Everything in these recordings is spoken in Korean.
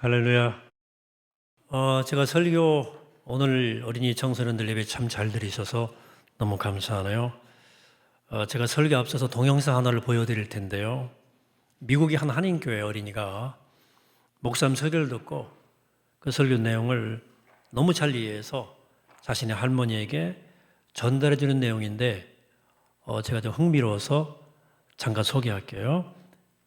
할렐루야. 어, 제가 설교 오늘 어린이 청소년들 예배 참 잘 들으셔서 너무 감사하네요. 어, 제가 설교 앞서서 동영상 하나를 보여드릴 텐데요. 미국의 한 한인교회 어린이가 목사님 설교를 듣고 그 설교 내용을 너무 잘 이해해서 자신의 할머니에게 전달해 주는 내용인데 어, 제가 좀 흥미로워서 잠깐 소개할게요.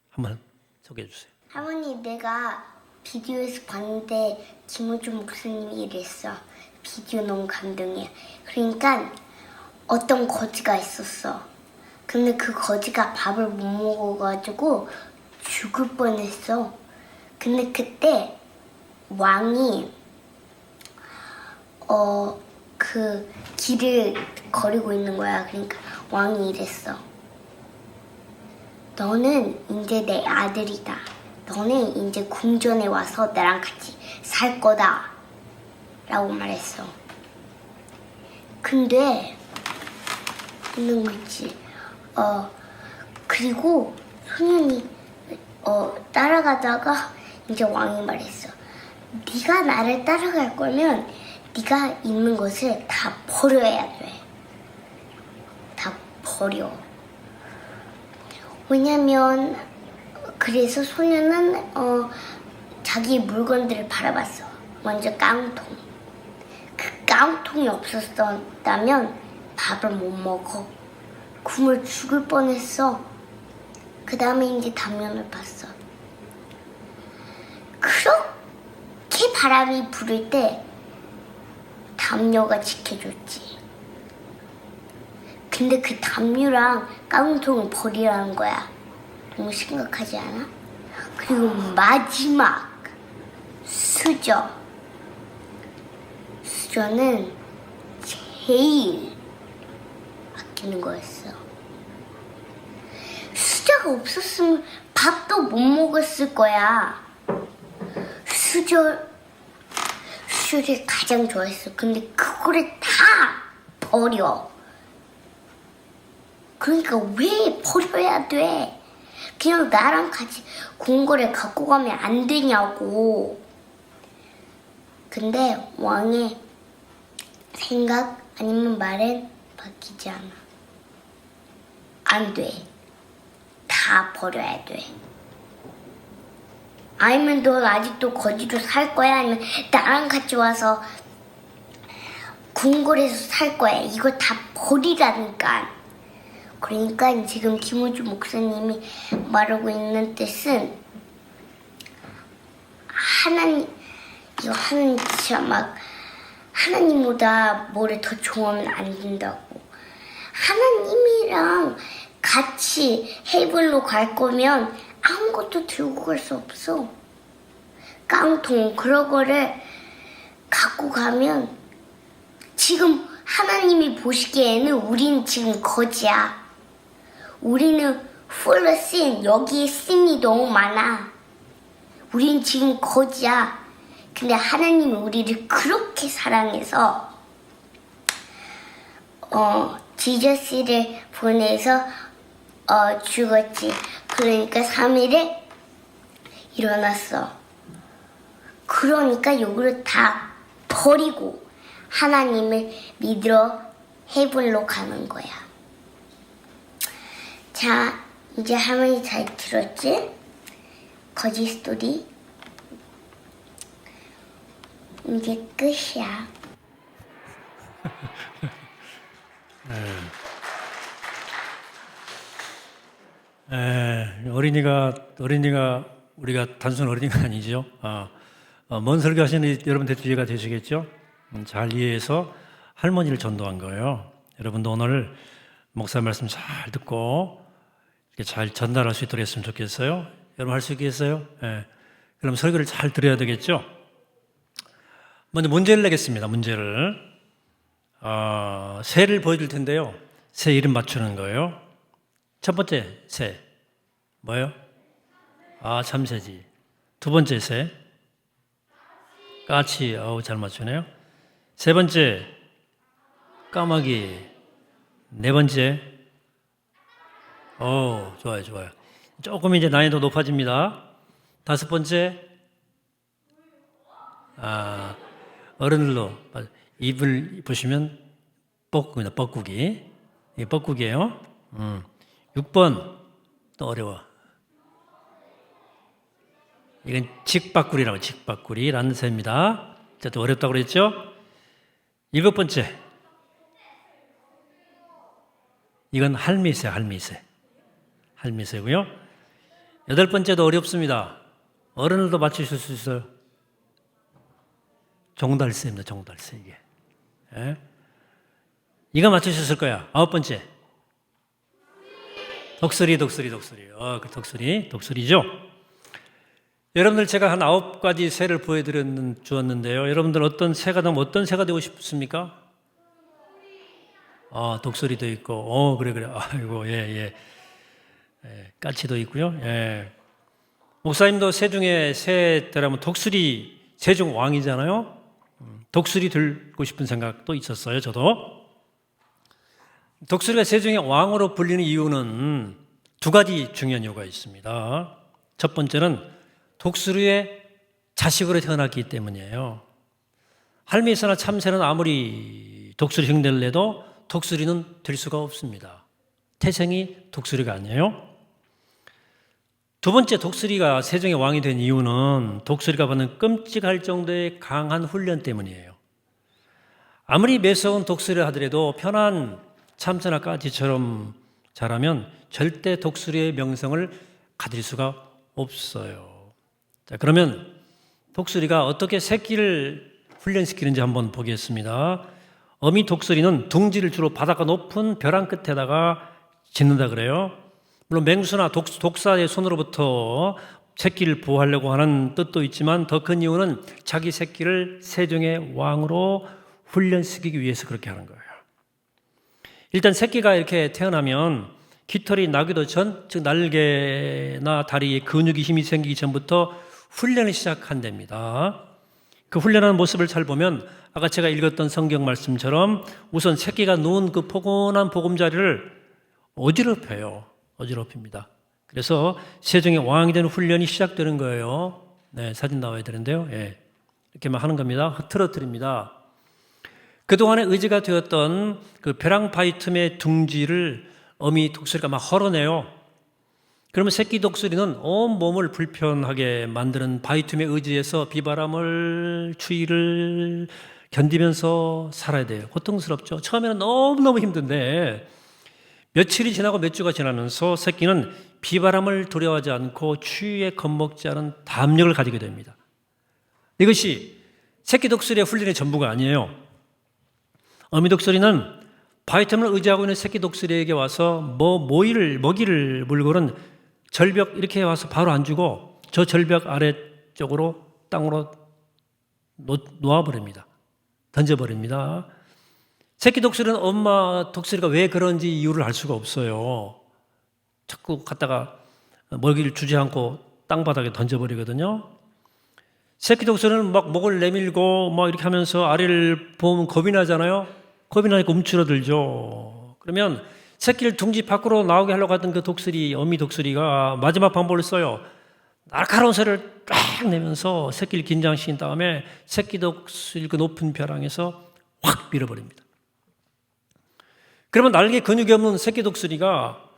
한번 소개해 주세요. 할머니 내가 비디오에서 봤는데 김우주 목사님이 이랬어. 비디오 너무 감동이야. 그러니까 어떤 거지가 있었어. 근데 그 거지가 밥을 못 먹어가지고 죽을 뻔했어. 근데 그때 왕이 어 그 길을 거리고 있는 거야. 그러니까 왕이 이랬어 너는 이제 내 아들이다. 너는 이제 궁전에 와서 나랑 같이 살 거다. 라고 말했어. 근데, 있는 거 있지. 어, 그리고 소년이, 어, 따라가다가 이제 왕이 말했어. 네가 나를 따라갈 거면 네가 있는 것을 다 버려야 돼. 다 버려. 왜냐면 그래서 소녀는 어, 자기 물건들을 바라봤어. 먼저 깡통. 그 깡통이 없었다면 밥을 못 먹어. 굶을 죽을 뻔했어. 그 다음에 이제 당면을 봤어. 그렇게 바람이 불을 때 담요가 지켜줬지. 근데 그 담요랑 깡통을 버리라는 거야. 너무 심각하지 않아? 그리고 마지막 수저. 수저는 제일 아끼는 거였어. 수저가 없었으면 밥도 못 먹었을 거야. 수저, 수저를 가장 좋아했어. 근데 그거를 다 버려. 그러니까 왜 버려야 돼? 그냥 나랑 같이 궁궐에 갖고 가면 안 되냐고. 근데 왕의 생각 아니면 말은 바뀌지 않아. 안 돼. 다 버려야 돼. 아니면 넌 아직도 거지로 살 거야? 아니면 나랑 같이 와서 궁궐에서 살 거야? 이거 다 버리라니까. 그러니까 지금 김우주 목사님이 말하고 있는 뜻은 하나님 이거 하나님 진짜 막 하나님보다 뭐를 더 좋아하면 안 된다고. 하나님이랑 같이 헤이블로 갈 거면 아무것도 들고 갈 수 없어. 깡통 그런 거를 갖고 가면 지금 하나님이 보시기에는 우린 지금 거지야 우리는 풀로 씬 여기에 씬이 너무 많아. 우린 지금 거지야. 근데 하나님이 우리를 그렇게 사랑해서 어 지저스를 보내서 어 죽었지. 그러니까 3일에 일어났어. 그러니까 요거를 다 버리고 하나님을 믿으러 헤븐로 가는 거야. 자, 이제 할머니 잘 들었지? 스토리. 이제 끝이야. 에, 어린이가 어린이가 우리가 단순 어린이가 아니죠. 아, 어, 먼 설교 하시는 여러분들 뒤에가 되시겠죠. 음, 잘 이해해서 할머니를 전도한 거예요. 여러분도 오늘 목사 말씀 잘 듣고 이렇게 잘 전달할 수 있도록 했으면 좋겠어요. 여러분 할 수 있겠어요? 예. 그럼 설교를 잘 들어야 되겠죠. 먼저 문제를 내겠습니다. 문제를 어, 새를 보여줄 텐데요. 새 이름 맞추는 거예요. 첫 번째 새 뭐예요? 아 참새지. 두 번째 새 까치. 어우 잘 맞추네요. 세 번째 까마귀. 네 번째 어 좋아요 좋아요. 조금 이제 난이도 높아집니다. 다섯 번째 아, 어른들도 맞아. 입을 보시면 뻐꾸기다, 뻐꾸기. 이게 뻐꾸기예요. 음. 6번 또 어려워. 이건 직박구리라고 직박구리라는 새입니다. 자, 또 어렵다고 그랬죠? 일곱 번째. 이건 할미새, 할미새. 할미새고요. 여덟 번째도 어렵습니다. 어른들도 맞추실 수 있어요. 종달새입니다. 종달새 이게. 예? 이거 맞추셨을 거야. 아홉 번째. 독수리, 독수리, 독수리. 어, 그 독수리, 독수리죠. 여러분들 제가 한 아홉 가지 새를 보여드렸는 주었는데요. 여러분들 어떤 새가 되면 어떤 새가 되고 싶습니까? 아, 독수리도 있고, 어, 그래, 그래. 아이고, 예, 예. 예, 까치도 있고요. 예. 목사님도 새 중에 새라면 독수리 새중 왕이잖아요. 음, 독수리 들고 싶은 생각도 있었어요. 저도. 독수리가 새 중에 왕으로 불리는 이유는 두 가지 중요한 이유가 있습니다. 첫 번째는 독수리의 자식으로 태어났기 때문이에요. 할미새나 참새는 아무리 독수리 흉내를 내도 독수리는 될 수가 없습니다. 태생이 독수리가 아니에요. 두 번째 독수리가 세종의 왕이 된 이유는 독수리가 받는 끔찍할 정도의 강한 훈련 때문이에요. 아무리 매서운 독수리를 하더라도 편한 참새나 까치처럼 자라면 절대 독수리의 명성을 가질 수가 없어요. 자, 그러면 독수리가 어떻게 새끼를 훈련시키는지 한번 보겠습니다. 어미 독수리는 둥지를 주로 바닷가 높은 벼랑 끝에다가 짓는다 그래요. 물론 맹수나 독, 독사의 손으로부터 새끼를 보호하려고 하는 뜻도 있지만 더 큰 이유는 자기 새끼를 세종의 왕으로 훈련시키기 위해서 그렇게 하는 거예요. 일단 새끼가 이렇게 태어나면 깃털이 나기도 전, 즉 날개나 다리에 근육이 힘이 생기기 전부터 훈련을 시작한답니다. 그 훈련하는 모습을 잘 보면 아까 제가 읽었던 성경 말씀처럼 우선 새끼가 누운 그 포근한 보금자리를 어지럽혀요. 어지럽힙니다. 그래서 세종의 왕이 되는 훈련이 시작되는 거예요. 네, 사진 나와야 되는데요. 예. 이렇게만 하는 겁니다. 흐트러뜨립니다. 그동안의 의지가 되었던 그 벼랑 바위 틈의 둥지를 어미 독수리가 막 헐어내요. 그러면 새끼 독수리는 온 몸을 불편하게 만드는 바위 틈에 의지해서 비바람을 추위를 견디면서 살아야 돼요. 고통스럽죠. 처음에는 너무너무 힘든데 며칠이 지나고 몇 주가 지나면서 새끼는 비바람을 두려워하지 않고 추위에 겁먹지 않은 담력을 가지게 됩니다. 이것이 새끼 독수리의 훈련의 전부가 아니에요. 어미 독수리는 바이텀을 의지하고 있는 새끼 독수리에게 와서 뭐 모이를 먹이를 물고는 절벽 이렇게 와서 바로 안 주고 저 절벽 아래쪽으로 땅으로 놓아 버립니다. 던져 버립니다. 새끼 독수리는 엄마 독수리가 왜 그런지 이유를 알 수가 없어요. 자꾸 갔다가 먹이를 주지 않고 땅바닥에 던져버리거든요. 새끼 독수리는 막 목을 내밀고 막 이렇게 하면서 아래를 보면 겁이 나잖아요. 겁이 나니까 움츠러들죠. 그러면 새끼를 둥지 밖으로 나오게 하려고 하던 그 독수리, 어미 독수리가 마지막 방법을 써요. 날카로운 소리를 쫙 내면서 새끼를 긴장시킨 다음에 새끼 독수리 그 높은 벼랑에서 확 밀어버립니다. 그러면 날개 근육이 없는 새끼 독수리가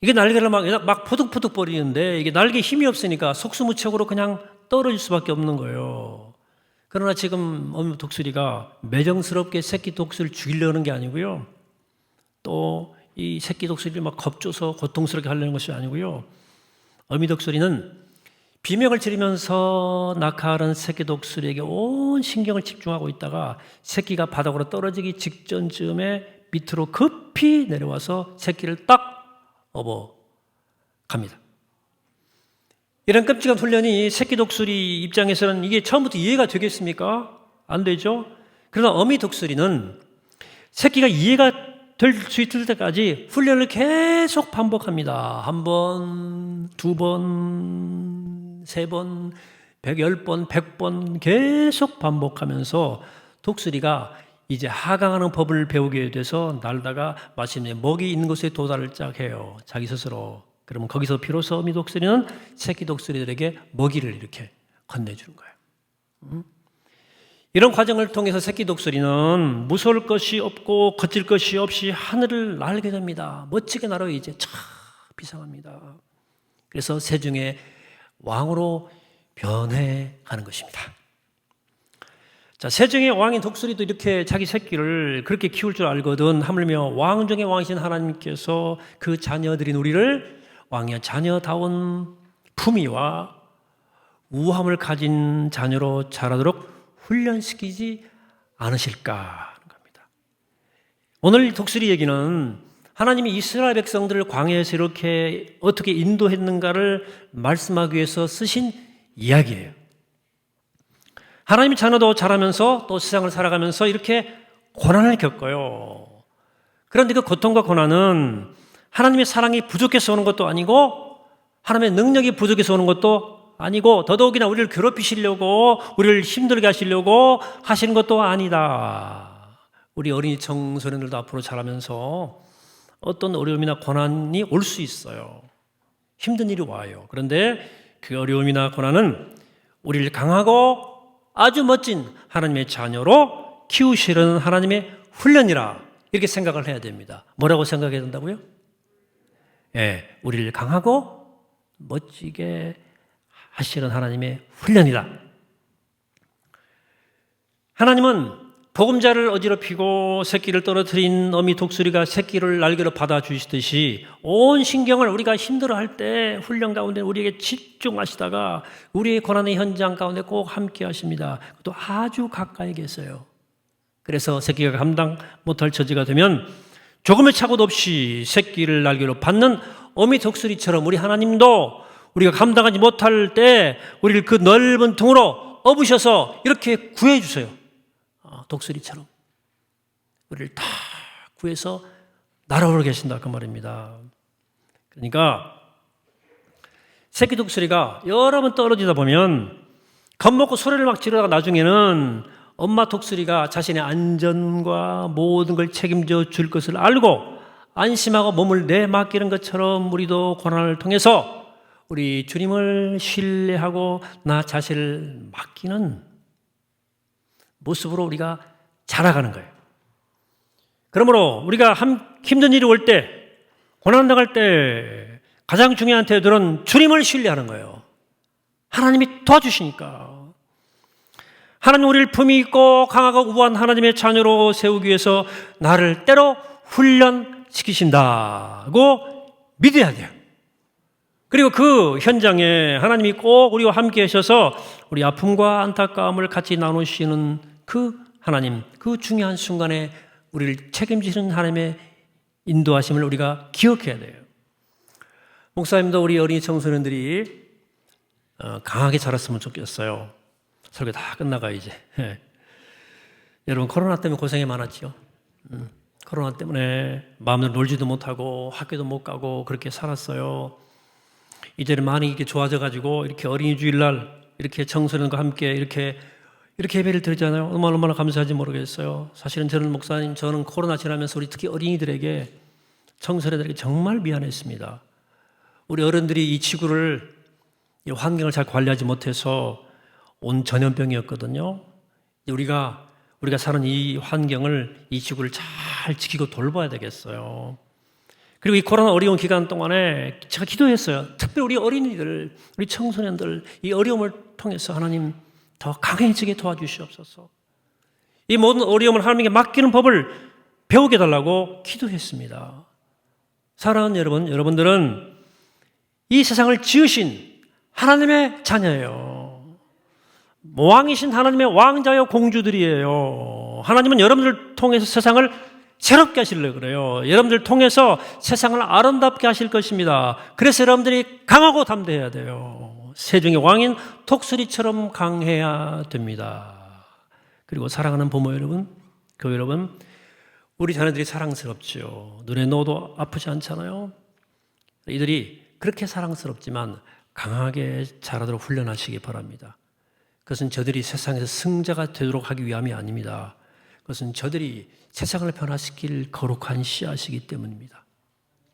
이게 날개를 막, 막 포득포득 버리는데 이게 날개 힘이 없으니까 속수무책으로 그냥 떨어질 수밖에 없는 거예요. 그러나 지금 어미 독수리가 매정스럽게 새끼 독수리를 죽이려는 게 아니고요. 또 이 새끼 독수리를 막 겁줘서 고통스럽게 하려는 것이 아니고요. 어미 독수리는 비명을 지르면서 낙하하는 새끼 독수리에게 온 신경을 집중하고 있다가 새끼가 바닥으로 떨어지기 직전쯤에 밑으로 급히 내려와서 새끼를 딱 업어 갑니다. 이런 끔찍한 훈련이 새끼 독수리 입장에서는 이게 처음부터 이해가 되겠습니까? 안 되죠? 그러나 어미 독수리는 새끼가 이해가 될 수 있을 때까지 훈련을 계속 반복합니다. 한 번, 두 번, 세 번, 백열 번, 백 번 계속 반복하면서 독수리가 이제 하강하는 법을 배우게 돼서 날다가 마침내 먹이 있는 곳에 도달을 짝 해요. 자기 스스로. 그러면 거기서 비로소 어미 독수리는 새끼 독수리들에게 먹이를 이렇게 건네주는 거예요. 음? 이런 과정을 통해서 새끼 독수리는 무서울 것이 없고 거칠 것이 없이 하늘을 날게 됩니다. 멋지게 날아요 이제 참 비상합니다. 그래서 세중의 왕으로 변해가는 것입니다. 자, 세중의 왕인 독수리도 이렇게 자기 새끼를 그렇게 키울 줄 알거든 하물며 왕 중의 왕이신 하나님께서 그 자녀들인 우리를 왕의 자녀다운 품위와 우함을 가진 자녀로 자라도록 훈련시키지 않으실까 하는 겁니다. 오늘 독수리 얘기는 하나님이 이스라엘 백성들을 광야에서 이렇게 어떻게 인도했는가를 말씀하기 위해서 쓰신 이야기예요. 하나님의 자녀도 자라면서 또 세상을 살아가면서 이렇게 고난을 겪어요. 그런데 그 고통과 고난은 하나님의 사랑이 부족해서 오는 것도 아니고 하나님의 능력이 부족해서 오는 것도 아니고 더더욱이나 우리를 괴롭히시려고 우리를 힘들게 하시려고 하시는 것도 아니다. 우리 어린이 청소년들도 앞으로 자라면서 어떤 어려움이나 고난이 올 수 있어요. 힘든 일이 와요. 그런데 그 어려움이나 고난은 우리를 강하고 아주 멋진 하나님의 자녀로 키우시는 하나님의 훈련이라 이렇게 생각을 해야 됩니다. 뭐라고 생각해야 된다고요? 예, 우리를 강하고 멋지게 하시는 하나님의 훈련이다. 하나님은 보금자를 어지럽히고 새끼를 떨어뜨린 어미 독수리가 새끼를 날개로 받아주시듯이 온 신경을 우리가 힘들어할 때 훈련 가운데 우리에게 집중하시다가 우리의 고난의 현장 가운데 꼭 함께 하십니다. 또 아주 가까이 계세요. 그래서 새끼가 감당 못할 처지가 되면 조금의 착오도 없이 새끼를 날개로 받는 어미 독수리처럼 우리 하나님도 우리가 감당하지 못할 때 우리를 그 넓은 등으로 업으셔서 이렇게 구해 주세요. 어, 독수리처럼 우리를 다 구해서 날아오르게 계신다 그 말입니다. 그러니까 새끼 독수리가 여러 번 떨어지다 보면 겁먹고 소리를 막 지르다가 나중에는 엄마 독수리가 자신의 안전과 모든 걸 책임져 줄 것을 알고 안심하고 몸을 내맡기는 것처럼 우리도 고난을 통해서 우리 주님을 신뢰하고 나 자신을 맡기는 모습으로 우리가 자라가는 거예요. 그러므로 우리가 힘든 일이 올 때, 고난 당할 때 가장 중요한 태도는 주님을 신뢰하는 거예요. 하나님이 도와주시니까. 하나님 우리를 품위 있고 강하고 우아한 하나님의 자녀로 세우기 위해서 나를 때로 훈련시키신다고 믿어야 돼요. 그리고 그 현장에 하나님이 꼭 우리와 함께 하셔서 우리 아픔과 안타까움을 같이 나누시는 그 하나님, 그 중요한 순간에 우리를 책임지시는 하나님의 인도하심을 우리가 기억해야 돼요. 목사님도 우리 어린이 청소년들이 어, 강하게 자랐으면 좋겠어요. 설교 다 끝나가 이제. 예. 여러분 코로나 때문에 고생이 많았죠. 음, 코로나 때문에 마음대로 놀지도 못하고 학교도 못 가고 그렇게 살았어요. 이제는 많이 이렇게 좋아져 가지고 이렇게 어린이 주일날 이렇게 청소년과 함께 이렇게 이렇게 예배를 드리잖아요. 얼마나 얼마나 감사한지 모르겠어요. 사실은 저는 목사님 저는 코로나 지나면서 우리 특히 어린이들에게 청소년들에게 정말 미안했습니다. 우리 어른들이 이 지구를 이 환경을 잘 관리하지 못해서 온 전염병이었거든요. 우리가 우리가 사는 이 환경을 이 지구를 잘 지키고 돌봐야 되겠어요. 그리고 이 코로나 어려운 기간 동안에 제가 기도했어요. 특별히 우리 어린이들, 우리 청소년들 이 어려움을 통해서 하나님 더 강해지게 도와주시옵소서. 이 모든 어려움을 하나님께 맡기는 법을 배우게 달라고 기도했습니다. 사랑하는 여러분, 여러분들은 이 세상을 지으신 하나님의 자녀예요. 왕이신 하나님의 왕자여 공주들이에요. 하나님은 여러분들을 통해서 세상을 새롭게 하시려고 그래요. 여러분들 통해서 세상을 아름답게 하실 것입니다. 그래서 여러분들이 강하고 담대해야 돼요. 세중의 왕인 독수리처럼 강해야 됩니다. 그리고 사랑하는 부모 여러분, 교회 여러분, 우리 자녀들이 사랑스럽죠. 눈에 넣어도 아프지 않잖아요. 이들이 그렇게 사랑스럽지만 강하게 자라도록 훈련하시기 바랍니다. 그것은 저들이 세상에서 승자가 되도록 하기 위함이 아닙니다. 그것은 저들이 세상을 변화시킬 거룩한 씨앗이기 때문입니다.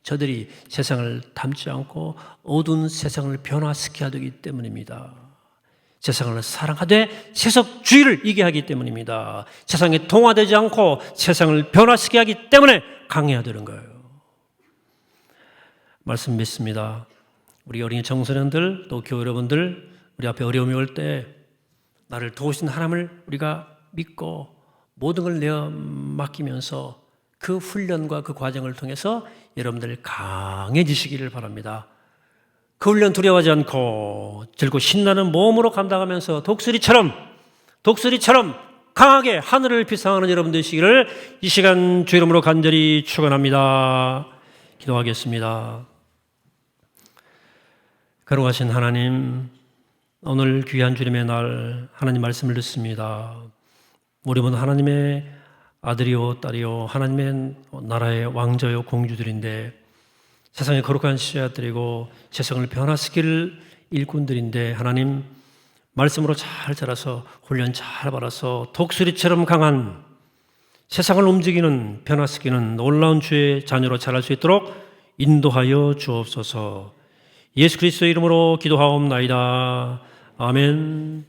저들이 세상을 닮지 않고 어두운 세상을 변화시켜야 되기 때문입니다. 세상을 사랑하되 세속주의를 이게 하기 때문입니다. 세상에 동화되지 않고 세상을 변화시키게 하기 때문에 강해야 되는 거예요. 말씀 믿습니다. 우리 어린이 청소년들 또 교회 여러분들 우리 앞에 어려움이 올 때 나를 도우신 하나님을 우리가 믿고 모든 걸 내어 맡기면서 그 훈련과 그 과정을 통해서 여러분들 강해지시기를 바랍니다. 그 훈련 두려워하지 않고 즐고 신나는 몸으로 감당하면서 독수리처럼 독수리처럼 강하게 하늘을 비상하는 여러분 되시기를 이 시간 주 이름으로 간절히 축원합니다. 기도하겠습니다. 거룩하신 하나님, 오늘 귀한 주님의 날 하나님 말씀을 듣습니다. 우리 모두 하나님의 아들이요 딸이요 하나님의 나라의 왕자요 공주들인데 세상의 거룩한 씨앗들이고 세상을 변화시킬 일꾼들인데 하나님 말씀으로 잘 자라서 훈련 잘 받아서 독수리처럼 강한 세상을 움직이는 변화시키는 놀라운 주의 자녀로 자랄 수 있도록 인도하여 주옵소서. 예수 그리스도의 이름으로 기도하옵나이다. 아멘.